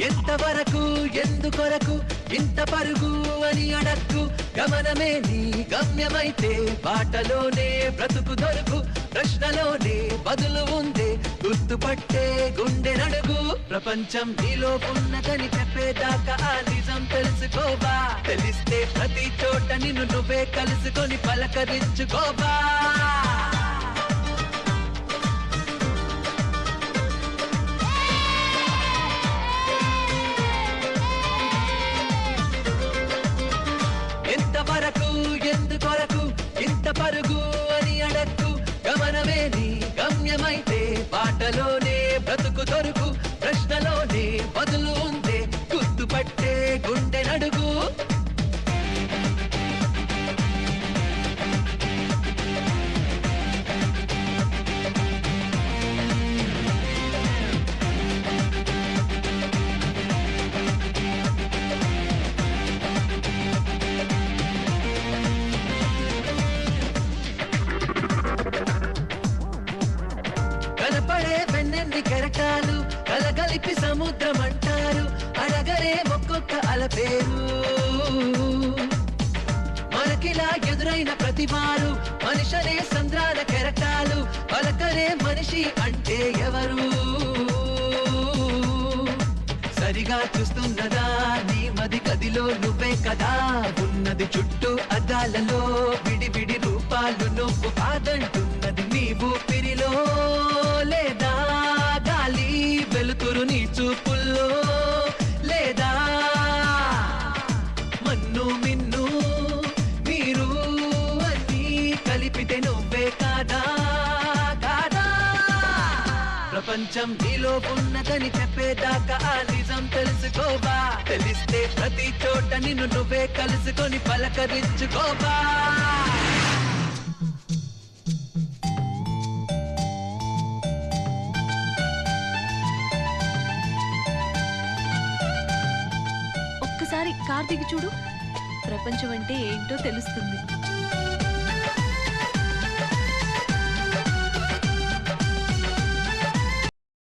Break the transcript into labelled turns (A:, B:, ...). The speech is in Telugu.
A: ఎంతవరకు ఎందుకొరకు ఇంత పరుగు అని అడక్కు. గమనమే నీ గమ్యమైతే బాటలోనే బ్రతుకు దొరుకు. ప్రశ్నలోనే బదులు ఉందే గుర్తుపట్టే గుండె నడుగు. ప్రపంచం నీలో ఉన్నదని చెప్పేదాకా ఆ నిజం తెలుసుకోవా? తెలిస్తే ప్రతి చోట నిన్ను నువ్వే కలుసుకొని పలకరించుకోబా ఇంత పరుగు అని అడక్కు గమనమే నీ గమ్యమై వెన్నెన్ని కెరటాలు కలగలిపి సముద్రం అంటారు అడగరే ఒక్కొక్క అలపేరు మనకిలా ఎదురైన ప్రతివారు మనిషనే సంద్రాల కెరటాలు పలకరే మనిషి అంటే ఎవరు? సరిగా చూస్తున్నదా నీ మది గదిలో నువ్వే కదా. ఉన్నది చుట్టూ అద్దాలలో విడి విడి కలిపితే నువ్వే కాదా? కాదా? ప్రపంచం నీలో ఉన్నదని చెప్పేదాకా ఆ నిజం తెలుసుకోవా? తెలిస్తే ప్రతి చోట నిన్ను నువ్వే కలుసుకొని పలకరించుకోవా?
B: ఒక్కసారి కార్ దిగి చూడు. ప్రపంచం అంటే ఏంటో తెలుస్తుంది.